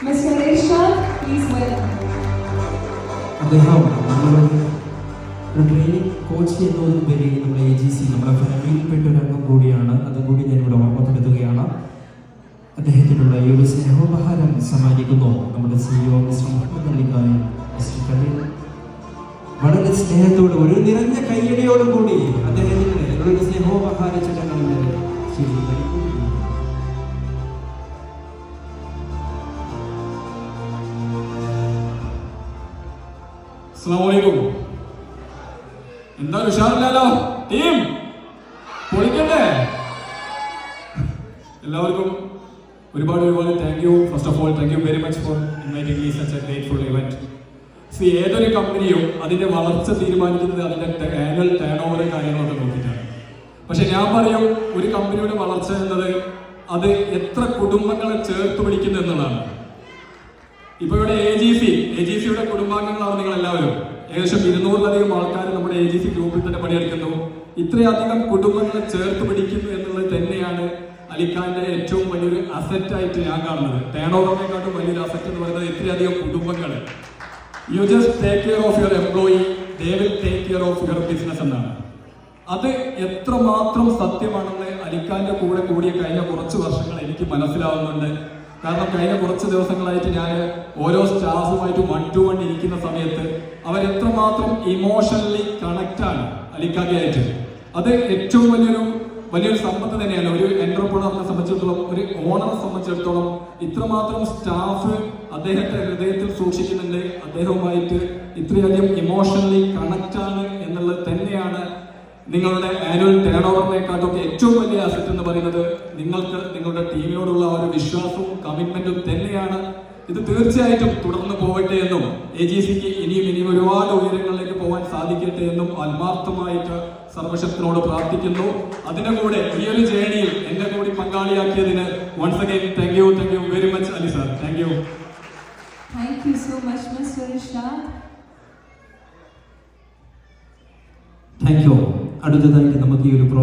Mr. Irshad, please welcome. അദ്ദേഹം നമ്മുടെ ഒരു ട്രെയിനിങ് കോച്ച് എന്നതിലുപരി നമ്മുടെ എ ജി സി നമ്മുടെ ഫാമിലിയിൽപ്പെട്ട ഒരു കൂടിയാണ് അതുകൂടി ഞാൻ ഇവിടെ ഓർമ്മപ്പെടുത്തുകയാണ് അദ്ദേഹത്തിനുള്ള ഈ ഒരു സ്നേഹോപഹാരം സമ്മാനിക്കുന്നു നമ്മുടെ CEO mister Muhammad Alikhan mister വളരെ സ്നേഹത്തോട് ഒരു നിറഞ്ഞ കയ്യടിയോടും കൂടി അദ്ദേഹത്തിന് ഒരു സ്നേഹോപഹാര ചടങ്ങുകൾ അസ്സലാമലൈക്കും എന്താ ഉഷാറില്ലല്ലോ? ടീം പൊളിക്കണ്ടേ എല്ലാവർക്കും ഒരുപാട് ഒരുപാട് thank you first of all thank you very much for grateful event C ഏതൊരു കമ്പനിയും അതിന്റെ വളർച്ച തീരുമാനിക്കുന്നത് അതിന്റെ ആനുവൽ ടേൺ ഓവർ കാര്യങ്ങളൊക്കെ നോക്കിയിട്ടാണ്. പക്ഷെ ഞാൻ പറയും ഒരു കമ്പനിയുടെ വളർച്ച എന്നത് അത് എത്ര കുടുംബങ്ങളെ ചേർത്ത് പിടിക്കുന്നു എന്നുള്ളതാണ്. ഇപ്പൊ ഇവിടെ A G C A G സിയുടെ കുടുംബാംഗങ്ങളാണ് നിങ്ങൾ എല്ലാവരും ഏകദേശം ഇരുന്നൂറിലധികം ആൾക്കാർ നമ്മുടെ എ ജി സി ഗ്രൂപ്പിൽ തന്നെ പണിയെടുക്കുന്നു. ഇത്രയധികം കുടുംബങ്ങളെ ചേർത്ത് പിടിക്കുന്നു എന്നുള്ളത് തന്നെയാണ് അലിഖാന്റെ ഏറ്റവും വലിയൊരു അസറ്റ് ആയിട്ട് ഞാൻ കാണുന്നത്. ടേൺ ഓവറിനെക്കാട്ടും വലിയൊരു അസറ്റ് എന്ന് പറയുന്നത് ഇത്രയധികം കുടുംബങ്ങൾ you just take care of your employee they will take care of your business എന്നാണ്. അത് എത്രമാത്രം സത്യമാണെന്ന് അലിഖാന്റെ കൂടെ കൂടിയ കഴിഞ്ഞ കുറച്ച് വർഷങ്ങൾ എനിക്ക് മനസ്സിലാവുന്നുണ്ട്. കാരണം കഴിഞ്ഞ കുറച്ച് ദിവസങ്ങളായിട്ട് ഞാൻ ഓരോ സ്റ്റാഫുമായിട്ട് വൺ ടു വൺ ഇരിക്കുന്ന സമയത്ത് അവരെത്രമാത്രം ഇമോഷണലി കണക്റ്റ് ആണ് അലിഖാന്റെ അത് ഏറ്റവും വലിയൊരു വലിയൊരു സമ്പത്ത് തന്നെയാണ് ഒരു എന്റർപ്രണറിനെ സംബന്ധിച്ചിടത്തോളം ഒരു ഓണറെ സംബന്ധിച്ചിടത്തോളം ഇത്രമാത്രം സ്റ്റാഫ് അദ്ദേഹത്തെ ഹൃദയത്തിൽ സൂക്ഷിക്കുന്നുണ്ട്. അദ്ദേഹവുമായിട്ട് ഇത്രയധികം ഇമോഷണലി കണക്റ്റ് ആണ് എന്നുള്ളത് തന്നെയാണ് നിങ്ങളുടെ ആനുവൽ ടേൺ ഓവറിനെക്കാട്ടൊക്കെ ഏറ്റവും വലിയ അസറ്റ് എന്ന് പറയുന്നത് നിങ്ങൾക്ക് നിങ്ങളുടെ ടീമിനോടുള്ള ഒരു വിശ്വാസവും കമ്മിറ്റ്മെന്റും തന്നെയാണ്. ഇത് തീർച്ചയായിട്ടും തുടർന്ന് പോകട്ടെ എന്നും എ ജി സിക്ക് ഇനിയും ഇനിയും ഒരുപാട് ഉയരങ്ങളിലേക്ക് പോകാൻ സാധിക്കട്ടെ എന്നും ആത്മാർത്ഥമായിട്ട് സർവശക്തനോട് പ്രാർത്ഥിക്കുന്നു. അതിന്റെ കൂടെ ഈ ഒരു ജേണിയിൽ എന്റെ കൂടി പങ്കാളിയാക്കിയതിന് once again thank you thank you very much Ali sir thank you thank you so much miss Suresh thank you അടുത്തതായിട്ട് നമുക്ക് ഈ ഒരു